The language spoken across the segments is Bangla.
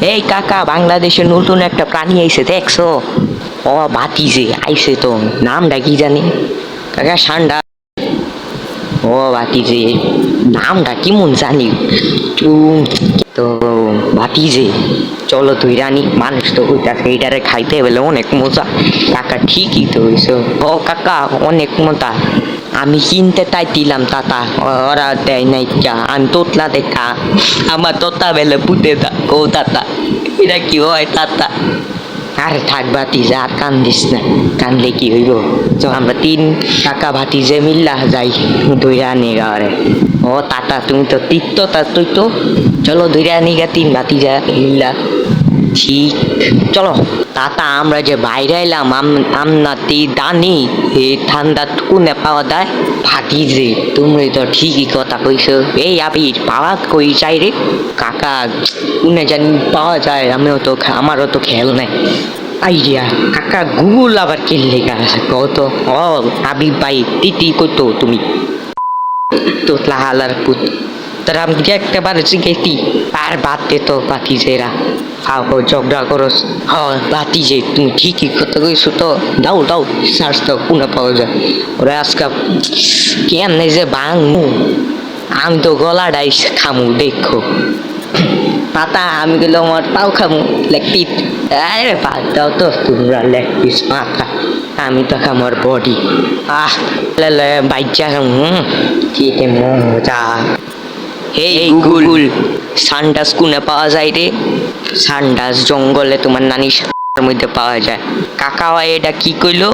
এই কাকা, বাংলাদেশে নতুন একটা প্রাণী আইছে, দেখছ? ও বাতিছে আইছে তো, নামটা কি জানি? কাকা, সান্ডা। ও বাতিছে নামটা কেমন জানি? তো তো বাতিছে চলো তুই রানি, মানুষ তো কইতাছে এইটারে খাইতে বলে অনেক মজা। কাকা, ঠিকই তো হইছো। ও কাকা, অনেক মজা। আমি কিনতে তাই দিলাম, তাতা। ওরা দেয় নাই যা। আমি তোতলা দেখা। আমার তোতা বেলে পুঁতে দা। কো তাতা, এটা কি হয় তাতা? আরে থাক ভাতিজে, আর কান্দিস না। কানলে কি হইব? তো আমরা তিন কাকা ভাতিজে মিল্লা যাই ধুইরা নিগা রে ও তাতা, তুমি তো তীর্থ তা তুই তো চলো ধুইরা নিগা তিন ভাতিজা মিল্লা। ঠিক চলো, তাতা, আমরা যে বাইরে এলাম আমরা তি দানি এই ঠান্ডা কোনে পাওয়া যায় ভাতিজে তুমি তো ঠিকই কথা কইছো। এই আবির, পাওয়া কই চাই রে? কাকা, কোনে জানি পাওয়া যায়, আমিও তো আমারও তো খেয়াল নাই। আইডিয়া কাকা, গুগল আবার কিনলে আছে? কত? ও আবির ভাই, তিতি কইতো তুমি? তো লাহালার পুত। তারা যে একটা বার গেতি আর বাদ দে তো বাতিজেরা খাও খাও ঝগড়া করস। হ বাতিজে তুমি ঠিকই কথা কইছো তো। দাও দাও সার্চ দাও কোনে পাওয়া যায়? ওরা আজকে কেমনে যে ভাঙমু আমি তো গলাটাই খামু, দেখো। পাতা, আমি গেলে আমার পাও খামু, লেগ আরে বাদ দাও তো, তোমরা লেগ পিস মাথা। আমি তো খামর বডি আহ বাইচা খামু কে মজা। এই গুগল। সানডাস কোনে পাওয়া যায় রে। সানডাস জঙ্গলে তোমার নানি মধ্যে পাওয়া যায়। কাকা হয় এটা কি কইলো?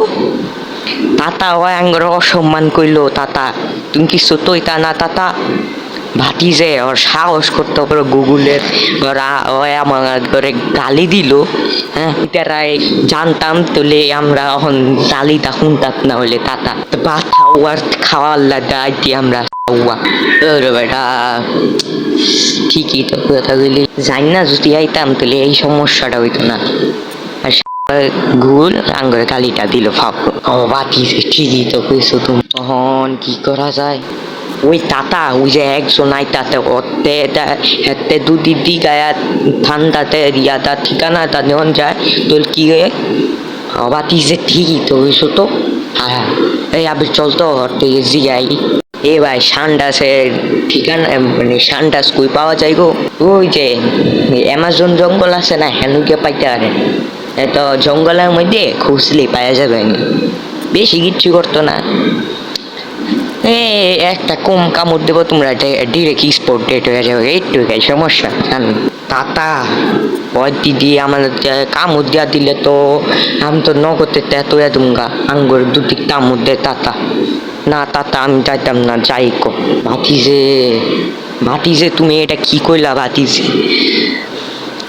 তাতা হয় আঙ্গর অসম্মান কইলো তাতা। তুমি কি সত্যই তা না তাতা? ভাতিজে ওর সাহস করতে পারো গুগলের আমার করে গালি দিল হ্যাঁ এটারাই জানতাম তোলে আমরা এখন গালিটা শুনতাম না হলে তাতা। বাথা ওয়ার খাওয়ার লাগাইতি আমরা বেটা, ঠিকই তো কথা বলি। জানি না যদি আইতাম তাহলে এই সমস্যাটা হইতো না। আর গুগল আঙ্গুরে গালিটা দিল ফাপ ও বাতিছে ঠিকই তো কইছো তুমি। তখন কি করা যায়? ওই তাতা, ওই যে একজন আইতাতে ওতে হেতে দুদি দি গায়া ঠান্ডাতে রিয়াদা, ঠিকানাটা নেওয়া যায়। তোর কি হয়ে বাতিছে ঠিকই তো কইছো তো? হ্যাঁ এই আবার চল তো হতে জিগাই এ ভাই সানডাসের ঠিকানা মানে সানডাস কই পাওয়া যায় গো? ওই যে, অ্যামাজন জঙ্গল আছে না হেনুকে পাইতে পারে। এত জঙ্গলের মধ্যে খুঁজলে পাওয়া যাবে। বেশি কিচ্ছু করতো না। একটা কম কামড় দেবো, তোমরা ডিরেক্ট স্পোর্ট ডেট হয়ে যাবে। একটু সমস্যা, জানো? তাতা ওই দিদি আমার কামড় দিয়া দিলে তো, আমি তো নগদে তেতোয়া দুঙ্গা আঙ্গুর দুটি কামড় দে তাতা। না, তাতা, আমি যাইতাম না, যাই কো। ভাতিজে ভাতিজে, তুমি এটা কি কইলা, ভাতিজে?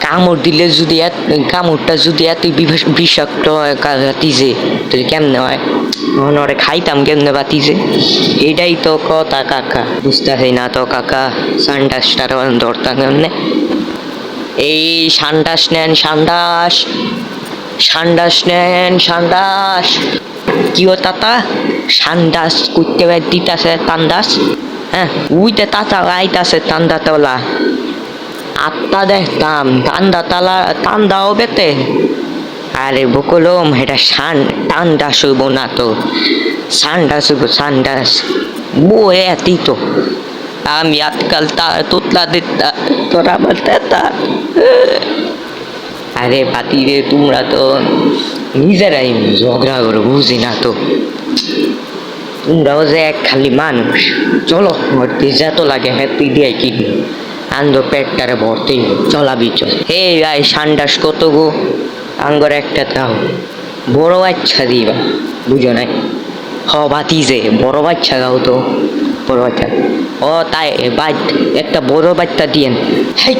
কামড় দিলে যদি কামড়টা যদি এত বিষাক্ত বাতিজে তাহলে কেমনে হয়? তখন ওরে খাইতাম কেমনে বাতিজে এটাই তো কথা কাকা বুঝতেছি না তো কাকা সানডাসটার ধরতাম কেমনে। এই সান্ডাস নেন সান্ডাস সান্ডাস নেন সান্ডাস। কি ও তাতা? সান্ডাস করতে পারে দিতাছে তান্দাস হ্যাঁ উইতে তাতা আইতাছে তান্দা তোলা। আত্মা দেখতাম তান্দা তালা তান্দাও বেতে আরে বকলম, এটা সান টান্ডা শুইব না তো। সান্ডা শুইব সান্ডাস বয়ে এতি তো। আমি আজকাল তা তোতলা দিতা, তোরা আমার তেতা। আরে বাতি রে, তোমরা তো নিজেরাই ঝগড়া করো বুঝি না তো। তোমরাও যে এক খালি মানুষ। চলো মরতে যত লাগে হ্যাপি দিয়ে কি আন্দ পেটটারে ভরতেই চলাবি চল। হে ভাই সান্ডাস কত গো? আঙ্গর একটা দাও। বড় বাচ্চা দিবা, বুঝো নাই? হ বাতি যে বড় বাচ্চা গাও তো, বড় বাচ্চা। ও, তাই বাই একটা বড় বাচ্চা দিয়েন হেই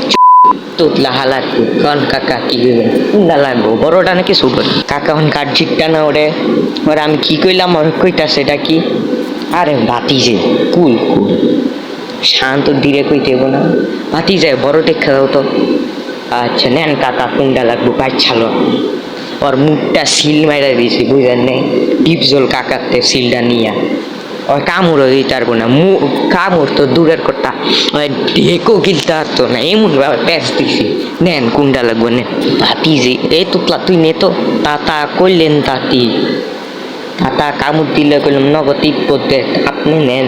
তোতলা হালার কন কাকা, কি করবেন কোনটা লাগবো, বড়টা নাকি ছোট? কাকা হন কাঠ না ওরে? ওরে আমি কি কইলাম, ওর কইতা সেটা কি? আরে বাতি যে কুল কুল। শান্ত ধীরে কইতে না। বাতি যায় বড় দেখা দাও তো। আচ্ছা নেন কাকা, কোনটা লাগবো? বাচ্চালো ওর মুখটা সিল মাইরা দিয়েছি, বুঝলেন নেই? ডিপজল কাকাতে সিলটা নিয়া। ওই কামড়ও দিতে পারব না মু কামড় তো দূরের কথা। ওই ঢেকও কিনতে পারতো না এমন ভাবে প্যাঁচ দিছি। নেন, কোনটা লাগবে, নেন। ভাতিজি এই তোতলা তুই নে তো। তাতা করলেন তাতি। তাতা কামড় দিলে কইলাম, নগদ পড়তে আপনি নেন।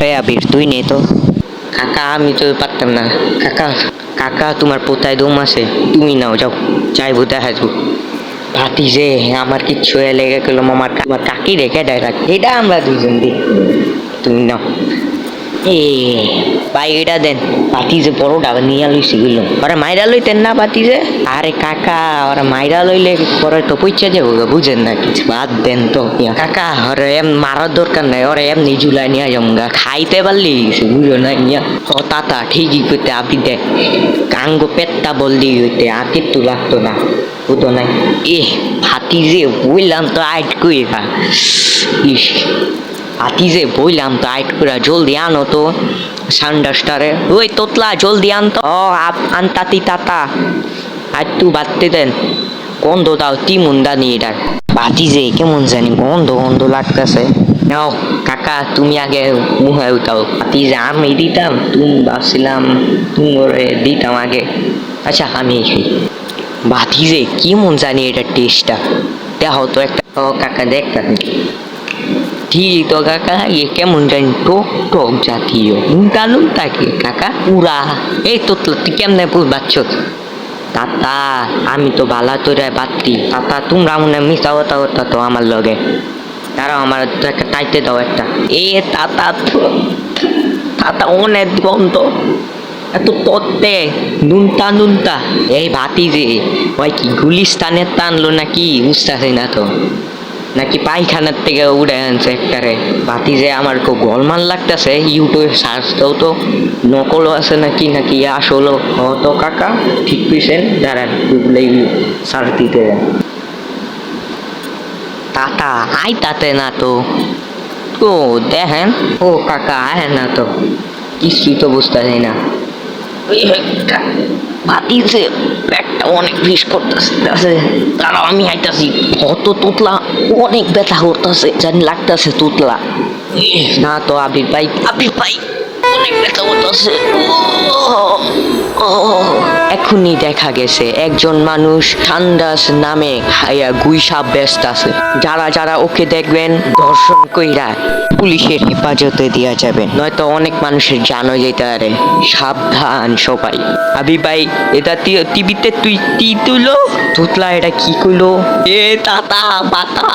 হ্যাঁ তুই নে তো। কাকা, আমি তো পারতাম না। কাকা কাকা, তোমার পোতায় দম আছে, তুমি নাও, যাও চাইব দেখাবো ভাতি। যে, আমার কিচ্ছু লেগে গেলাম আমার কাকি রেখে দেয় রাখ। এটা আমরা দুজন দিই। তুমি নাও। ভাই এটা দেন। পাতি যে বড়টা নিয়ে লইছি গেল ওরা মাইরা লইতেন না পাতি যে? আরে কাকা, ওরা মাইরা লইলে পরে তো পইচা যাব বুঝেন না, কিছু বাদ দেন তো। কাকা, ওরা এম মারার দরকার নাই, ওরা এমনি জুলাই নিয়ে যামগা খাইতে পারলি বুঝো না, ইয়া। ও তাতা, ঠিকই করতে আপনি দেখ কাঙ্গো পেটটা বললি হইতে আর কিচ্ছু লাগতো না, বুঝো নাই। এ হাতি যে বললাম তো আইট কইরা। ইস। যে বইলাম তো আইট করে জলদি আনো তো সান্ডাসটারে ওই তোতলা জলদি আন তো। ও আনতাতি তাতা আর তু বাড়তে দেন। গন্ধ দাও তিমুন্দা নিয়ে ডাক বাতি যে কেমন জানি গন্ধ গন্ধ লাগতেছে। নাও, কাকা, তুমি আগে মুহে উঠাও। বাতি যে আমি দিতাম, তুমি ভাবছিলাম তুমি দিতাম আগে। আচ্ছা আমি খাই বাতি যে কেমন জানি এটা টেস্টটা দেখো তো একটা ও, কাকা ঠিক তো কাকা এ কেমন জানি টক টক জাতীয় নুনটা নুনটা কি কাকা পুরা এই তো তুই কেমনে বুঝবাচ্ছ তাতা আমি তো বালা তোরে বাত্তি তাতা তোমরা মনে মিশা হতা হতা তো আমার লগে তারা আমার টাইতে দাও একটা এ তাতা তো- তাতা অনেক গন্ধ এত তত্ত্বে নুনতা নুনতা এই ভাতি যে ওই কি গুলিস্তানের টানলো নাকি বুঝতেছি না তো নাকি পায়খানার থেকে উড়ে আনছে একটারে। বাতি যে আমার খুব গোলমাল লাগতেছে, ইউটিউবে সার্চ দাও তো। নকলও আছে নাকি নাকি আসলো ও তো কাকা, ঠিক পিছেন দাঁড়ান, গুগলে সার্চ দিতে তাতা আই তাতে না তো। ও, দেখেন। ও কাকা, আয় না তো। কিছুই তো বুঝতেছি না। বাতিছে একটা অনেক বিষ করতেছে। তারা আমি আইতাছি। কত তুতলা অনেক ব্যথা করতেছে জানি লাগতেছে তুতলা। না তো আবির ভাই। আবির ভাই অনেক ব্যথা করতেছে। এখনই দেখা গেছে, একজন মানুষ ঠান্ডাস নামে হাইয়া গুই সাপ ব্যস্ত আছে। যারা যারা ওকে দেখবেন, দর্শন কইরা পুলিশের হেফাজতে দেওয়া যাবে নয়তো অনেক মানুষের জানো যেতে পারে সাবধান সবাই। আবি ভাই, এটা টিভিতে তুই তি তুলো তুতলা, এটা কি কইলো? এ তাতা বাতা